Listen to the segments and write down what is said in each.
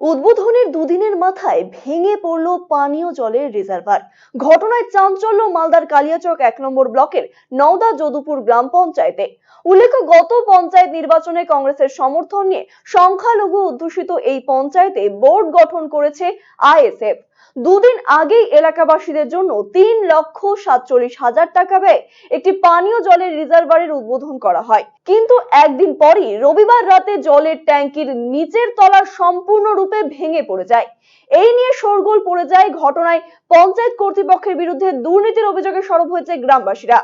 উদ্বোধনের দুদিনের মাথায় ভেঙে পড়ল পানীয় জলের রিজার্ভার। ঘটনায় চাঞ্চল্য মালদার কালিয়াচক এক নম্বর ব্লকের নওদা যদুপুর গ্রাম পঞ্চায়েতে। উল্লেখ্য, গত পঞ্চায়েত নির্বাচনে কংগ্রেসের সমর্থন নিয়ে সংখ্যালঘু অধ্যুষিত এই পঞ্চায়েতে বোর্ড গঠন করেছে আইএসএফ। দুদিন আগেই এলাকাবাসীদের জন্য তিন লক্ষ সাতচল্লিশ হাজার টাকা ব্যয় একটি পানীয় জলের রিজার্ভারের উদ্বোধন করা হয়। কিন্তু একদিন পরই রবিবার রাতে জলের ট্যাঙ্কির নিচের তলা সম্পূর্ণরূপে ভেঙে পড়ে যায়। এই নিয়ে শোরগোল পড়ে যায় ঘটনায় পঞ্চায়েত কর্তৃপক্ষের বিরুদ্ধে দুর্নীতির অভিযোগে সরব হয়েছে গ্রামবাসীরা।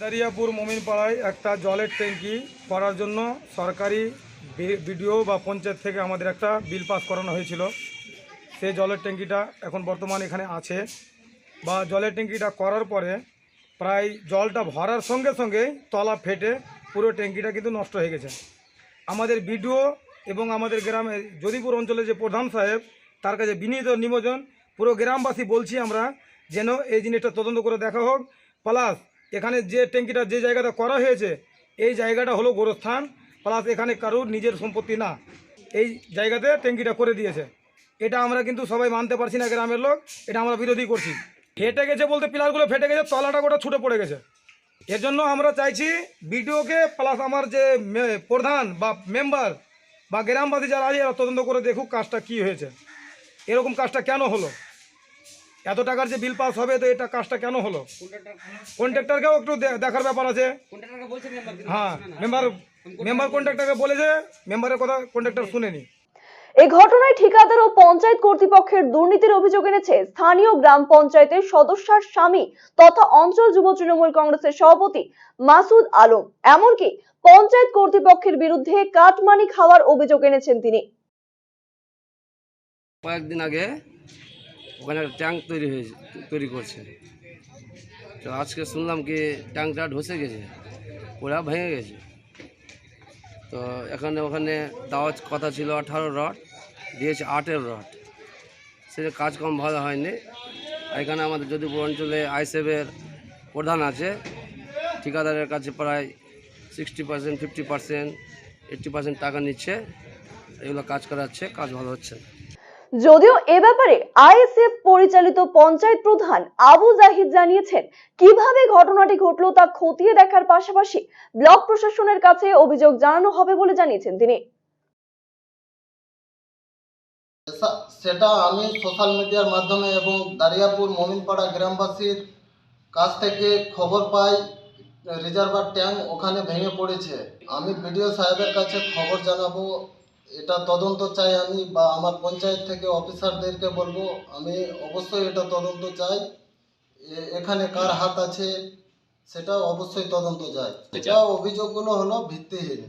দারিয়াপুর মোমিনপাড়ায় একটা জলের ট্যাঙ্কি করার জন্য সরকারি বিডিও বা পঞ্চায়েত থেকে আমাদের একটা বিল পাস করানো হয়েছিল। সেই জলের ট্যাঙ্কিটা এখন বর্তমান এখানে আছে। বা জলের ট্যাঙ্কিটা করার পরে প্রায় জলটা ভরার সঙ্গে সঙ্গে তলা ফেটে পুরো ট্যাঙ্কিটা কিন্তু নষ্ট হয়ে গেছে। আমাদের বিডিও এবং আমাদের গ্রামে যদিপুর অঞ্চলে যে প্রধান সাহেব, তার কাছে বিনীত নিমোজন পুরো গ্রামবাসী বলছি আমরা যেন এই জিনিসটা তদন্ত করে দেখা হোক। প্লাস এখানে যে ট্যাঙ্কিটা যে জায়গাটা করা হয়েছে, এই জায়গাটা হলো গোরস্থান। প্লাস এখানে কারুর নিজের সম্পত্তি না। এই জায়গাতে ট্যাঙ্কিটা করে দিয়েছে। এটা আমরা কিন্তু সবাই মানতে পারছি না গ্রামের লোক, এটা আমরা বিরোধী করছি। ফেটে গেছে বলতে পিলারগুলো ফেটে গেছে তলাটা গোটা ছুটে পড়ে গেছে। এর জন্য আমরা চাইছি বিডিওকে প্লাস আমার যে প্রধান বা মেম্বার বা গ্রামবাসী যারা আছে এরা তদন্ত করে দেখুক কাজটা কি হয়েছে। এরকম কাজটা কেন হলো? এত টাকার যে বিল পাস হবে তো এটা কাজটা কেন হলো? কন্ট্রাক্টরকেও একটু দেখার ব্যাপার আছে। হ্যাঁ মেম্বার মেম্বার কন্ট্রাক্টরকে বলেছে মেম্বারের কথা কন্ট্রাক্টর শুনেনি। এই ঘটনায় ঠিকাদার ও পঞ্চায়েত কর্তৃপক্ষের দুর্নীতির অভিযোগ এনেছে স্থানীয় গ্রাম পঞ্চায়েতের সদস্যার স্বামী তথা অঞ্চল যুব তৃণমূল কংগ্রেসের সভাপতি মাসুদ আলম। এমনকি পঞ্চায়েত কর্তৃপক্ষের বিরুদ্ধে কাটমানি খাওয়ার অভিযোগ এনেছেন তিনি। কয়েকদিন আগে ওখানে ট্যাঙ্ক তৈরি হয়েছে, তৈরি করছে। তো আজকে শুনলাম কি ট্যাঙ্কটা ধসে গেছে ওরা ভেঙে গেছে। তো এখানে, ওখানে দেওয়ার কথা ছিল আঠারো রড। দিয়েছে আটের রড। সেটা কাজ কম ভালো হয়নি। এখানে আমাদের যদিপুর অঞ্চলে আইসেফের প্রধান আছে। ঠিকাদারের কাছে প্রায় sixty percent fifty percent eighty percent টাকা নিচ্ছে। এগুলো কাজ করাচ্ছে, কাজ ভালো হচ্ছে যদিও এ ব্যাপারে আইএসএফ পরিচালিত পঞ্চায়েত প্রধান আবু জাহিদ জানিয়েছেন, কীভাবে ঘটনাটি ঘটলো তা খতিয়ে দেখার পাশাপাশি ব্লক প্রশাসনের কাছে অভিযোগ জানানো হবে বলে জানিয়েছেন তিনি। সেটা আমি সোশ্যাল মিডিয়ার মাধ্যমে এবং দারিয়াপুর মমিনপাড়া গ্রামবাসীর কাছ থেকে খবর পাই রিজার্ভার ট্যাঙ্ক ওখানে ভেঙে পড়েছে। আমি বিডিও সাহেবের কাছে খবর জানাব এটা তদন্ত চাই আমি বা আমার পঞ্চায়েত থেকে অফিসারদেরকে বলব আমি অবশ্যই এটা তদন্ত চাই। এখানে কার হাত আছে সেটা অবশ্যই তদন্ত চাই। এটা অভিযোগগুলো হলো ভিত্তিহীন।